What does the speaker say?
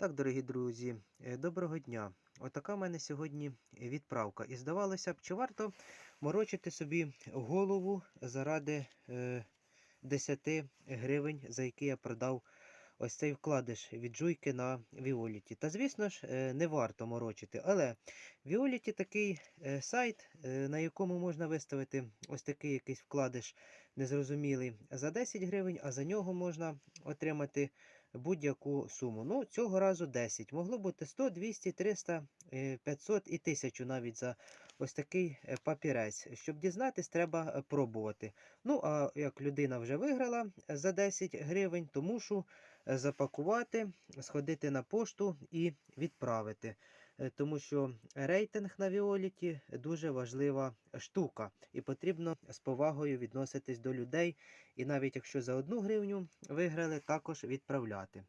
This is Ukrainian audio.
Так, дорогі друзі, е, доброго дня. Отака в мене сьогодні відправка. І здавалося б, чи варто морочити собі голову заради е, 10 гривень, за які я продав ось цей вкладиш від жуйки на Віоліті. Та, звісно ж, е, не варто морочити. Але Віоліті такий е, сайт, е, на якому можна виставити ось такий якийсь вкладиш незрозумілий за 10 гривень, а за нього можна отримати будь-яку суму. Ну, цього разу 10. Могло бути 100, 200, 300, е, 500 і 1000 навіть за ось такий е, папірець. Щоб дізнатись, треба е, пробувати. Ну, а як людина вже виграла за 10 гривень, то мушу е, запакувати, сходити на пошту і відправити. Е, Тому що рейтинг на Віоліті дуже важлива штука, і потрібно з повагою відноситись до людей. І навіть якщо за одну гривню виграли, також відправляти.